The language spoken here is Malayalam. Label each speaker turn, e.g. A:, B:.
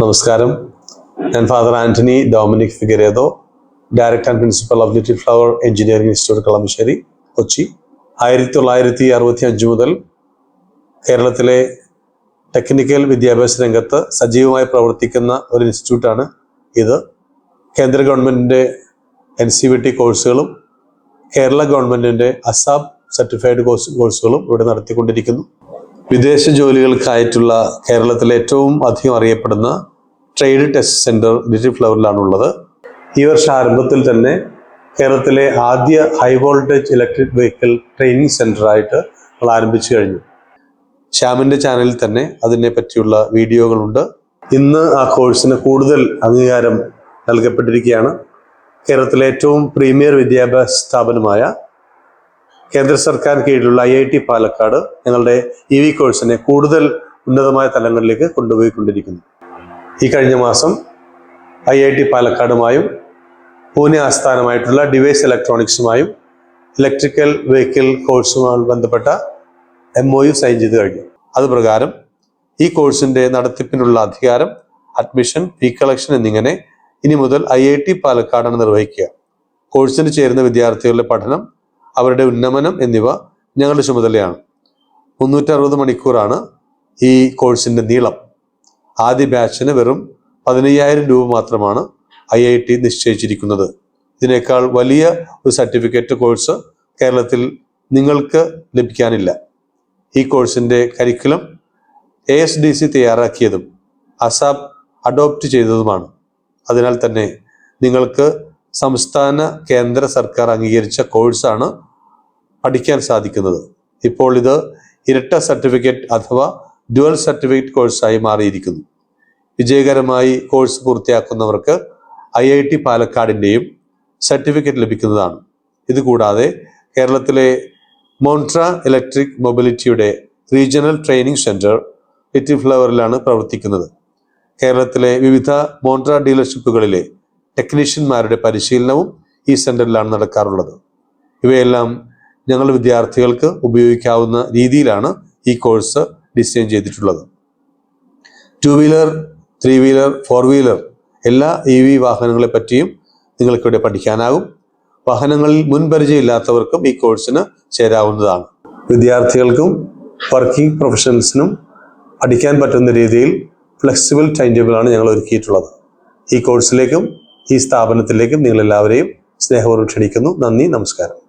A: നമസ്കാരം. ഞാൻ father Antony Dominic Figaredo director and principal of little flower engineering institute Kalamassery Kochi. ആയിരത്തി തൊള്ളായിരത്തി അറുപത്തി അഞ്ച് മുതൽ കേരളത്തിലെ ടെക്നിക്കൽ വിദ്യാഭ്യാസ രംഗത്ത് സജീവമായി പ്രവർത്തിക്കുന്ന ഒരു ഇൻസ്റ്റിറ്റ്യൂട്ടാണ് ഇത്. കേന്ദ്ര ഗവൺമെന്റിന്റെ എൻ സി വി ടി കോഴ്സുകളും കേരള ഗവൺമെന്റിന്റെ അസാബ് സർട്ടിഫൈഡ് കോഴ്സ് കോഴ്സുകളും ഇവിടെ നടത്തിക്കൊണ്ടിരിക്കുന്നു. വിദേശ ജോലികൾക്കായിട്ടുള്ള കേരളത്തിലെ ഏറ്റവും അധികം അറിയപ്പെടുന്ന ട്രേഡ് ടെസ്റ്റ് സെന്റർ ലിറ്റിൽ ഫ്ലവറിലാണുള്ളത്. ഈ വർഷം ആരംഭത്തിൽ തന്നെ കേരളത്തിലെ ആദ്യ high voltage electric vehicle training സെന്ററായിട്ട് നമ്മൾ ആരംഭിച്ചു കഴിഞ്ഞു. ശ്യാമിന്റെ ചാനലിൽ തന്നെ അതിനെ പറ്റിയുള്ള വീഡിയോകളുണ്ട്. ഇന്ന് ആ കോഴ്സിന് കൂടുതൽ അംഗീകാരം നൽകപ്പെട്ടിരിക്കുകയാണ്. കേരളത്തിലെ ഏറ്റവും പ്രീമിയർ വിദ്യാഭ്യാസ സ്ഥാപനമായ കേന്ദ്ര സർക്കാർ കീഴിലുള്ള ഐ ഐ ടി പാലക്കാട് ഞങ്ങളുടെ ഇ വി കോഴ്സിനെ കൂടുതൽ ഉന്നതമായ തലങ്ങളിലേക്ക് കൊണ്ടുപോയിക്കൊണ്ടിരിക്കുന്നു. ഈ കഴിഞ്ഞ മാസം ഐ ഐ ടി പാലക്കാടുമായും പൂനെ ആസ്ഥാനമായിട്ടുള്ള ഡിവൈസ് ഇലക്ട്രോണിക്സുമായും ഇലക്ട്രിക്കൽ വെഹിക്കിൾ കോഴ്സുമായി ബന്ധപ്പെട്ട എം ഒ യു സൈൻ ചെയ്ത് കഴിഞ്ഞു. അതുപ്രകാരം ഈ കോഴ്സിന്റെ നടത്തിപ്പിനുള്ള അധികാരം അഡ്മിഷൻ ഫീ കളക്ഷൻ എന്നിങ്ങനെ ഇനി മുതൽ ഐ ഐ ടി പാലക്കാടാണ് നിർവഹിക്കുക. കോഴ്സിന് ചേരുന്ന വിദ്യാർത്ഥികളുടെ പഠനം അവരുടെ ഉന്നമനം എന്നിവ ഞങ്ങളുടെ ചുമതലയാണ്. മുന്നൂറ്ററുപത് മണിക്കൂറാണ് ഈ കോഴ്സിന്റെ നീളം. ആദ്യ ബാച്ചിന് വെറും പതിനയ്യായിരം രൂപ മാത്രമാണ് ഐ ഐ ടി നിശ്ചയിച്ചിരിക്കുന്നത്. ഇതിനേക്കാൾ വലിയ ഒരു സർട്ടിഫിക്കറ്റ് കോഴ്സ് കേരളത്തിൽ നിങ്ങൾക്ക് ലഭിക്കാനില്ല. ഈ കോഴ്സിന്റെ curriculum A S D C തയ്യാറാക്കിയതും അസാബ് adopt ചെയ്തതുമാണ്. അതിനാൽ തന്നെ നിങ്ങൾക്ക് സംസ്ഥാന കേന്ദ്ര സർക്കാർ അംഗീകരിച്ച കോഴ്സാണ് പഠിക്കാൻ സാധിക്കുന്നത്. ഇപ്പോൾ ഇത് ഇരട്ട സർട്ടിഫിക്കറ്റ് അഥവാ ഡ്യുവൽ സർട്ടിഫിക്കറ്റ് കോഴ്സായി മാറിയിരിക്കുന്നു. വിജയകരമായി കോഴ്സ് പൂർത്തിയാക്കുന്നവർക്ക് ഐ ഐ ടി പാലക്കാടിന്റെയും സർട്ടിഫിക്കറ്റ് ലഭിക്കുന്നതാണ്. ഇതുകൂടാതെ കേരളത്തിലെ മോൺട്ര ഇലക്ട്രിക് മൊബിലിറ്റിയുടെ റീജിയണൽ ട്രെയിനിങ് സെന്റർ ലിറ്റിൽ ഫ്ലവറിലാണ് പ്രവർത്തിക്കുന്നത്. കേരളത്തിലെ വിവിധ മോൺട്ര ഡീലർഷിപ്പുകളിലെ ടെക്നീഷ്യന്മാരുടെ പരിശീലനവും ഈ സെന്ററിലാണ് നടക്കാറുള്ളത്. ഇവയെല്ലാം ഞങ്ങൾ വിദ്യാർത്ഥികൾക്ക് ഉപയോഗിക്കാവുന്ന രീതിയിലാണ് ഈ കോഴ്സ് ഡിസൈൻ ചെയ്തിട്ടുള്ളത്. Two wheeler three wheeler four wheeler എല്ലാ ഇ വി വാഹനങ്ങളെ പറ്റിയും നിങ്ങൾക്കിവിടെ പഠിക്കാനാകും. വാഹനങ്ങളിൽ മുൻപരിചയമില്ലാത്തവർക്കും ഈ കോഴ്സിന് ചേരാവുന്നതാണ്. വിദ്യാർത്ഥികൾക്കും വർക്കിംഗ് പ്രൊഫഷണൽസിനും പഠിക്കാൻ പറ്റുന്ന രീതിയിൽ ഫ്ലെക്സിബിൾ ടൈം ടേബിളാണ് ഞങ്ങൾ ഒരുക്കിയിട്ടുള്ളത്. ഈ കോഴ്സിലേക്കും ഈ സ്ഥാപനത്തിലേക്കും നിങ്ങളെല്ലാവരെയും സ്നേഹപൂർവം ക്ഷണിക്കുന്നു. നന്ദി നമസ്കാരം.